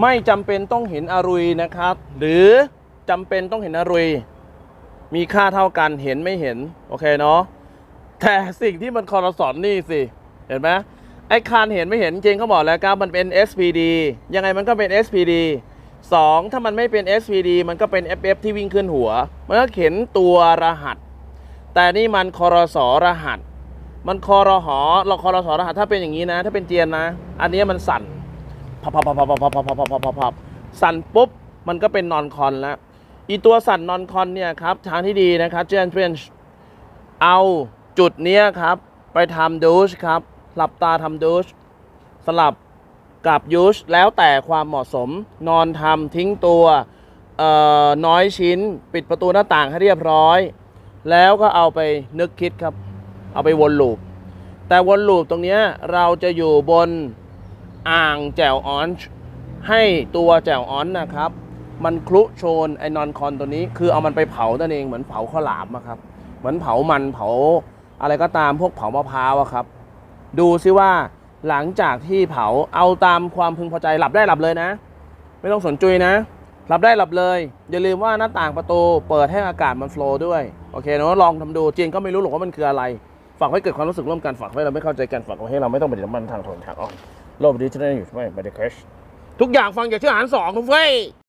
ไม่จำเป็นต้องเห็นอรุยนะครับ หรือจำเป็นต้องเห็นอรุย มีค่าเท่ากันเห็นไม่เห็น โอเคเนาะแต่สิ่งที่มันคอร์สอนนี่สิ เห็นไหมไอ้คานเห็นไม่เห็นจริงเขาบอกแล้วครับมันเป็น SPD ยังไงมันก็เป็น SPD 2 ถ้ามันไม่เป็น SPD มันก็เป็น FF ที่วิ่งขึ้นหัว มันก็เข็นตัวรหัส แต่นี่มันคอรสรหัส มันคอรหอเราคอรสรหัสถ้าเป็นอย่างนี้นะ ถ้าเป็นเจียนนะ อันนี้มันสั่น พับพับพับพับพับพับพับพับพับพับสั่นปุ๊บมันก็เป็นนอนคอนแล้วอีตัวสั่นนอนคอนเนี่ยครับทางที่ดีนะครับเจนเฟรนช์เอาจุดเนี้ยครับ ไปทำดูชครับ หลับตาทำดูชสลับกับยูชแล้วแต่ความเหมาะสมนอนทำทิ้งตัวน้อยชิ้น ปิดประตูหน้าต่างให้เรียบร้อย แล้วก็เอาไปนึกคิดครับ เอาไปวนลูปแต่วนลูปตรงเนี้ยเราจะอยู่บน อ่างแจ่วออนช์ให้ตัวแจ่วออนนะครับ มันคลุโชนไอ้นอนคอนตัวนี้ คือเอามันไปเผานั่นเองเหมือนเผาข้าวหลามอะครับ เหมือนเผามันเผาอะไรก็ตามพวกเผามะพร้าวอะครับ ดูซิว่าหลังจากที่เผาเอาตามความพึงพอใจหลับได้หลับเลยนะ ไม่ต้องสนจุยนะหลับได้หลับเลย อย่าลืมว่าหน้าต่างประตูเปิดให้อากาศมันโฟลว์ด้วย โอเคเนอะลองทำดูจีนก็ไม่รู้หรอกว่ามันคืออะไร ฝากไว้เกิดความรู้สึกร่วมกัน ฝากไว้เราไม่เข้าใจกัน ฝากไว้ให้เราไม่ต้องปฏิบัติมันทางถนนทางอ้อม โลกดิจิทัลอยู่ไม่ไม่ได้ครชทุกอย่างฟังจากชื่ออาหารสองคุณเฟ้ย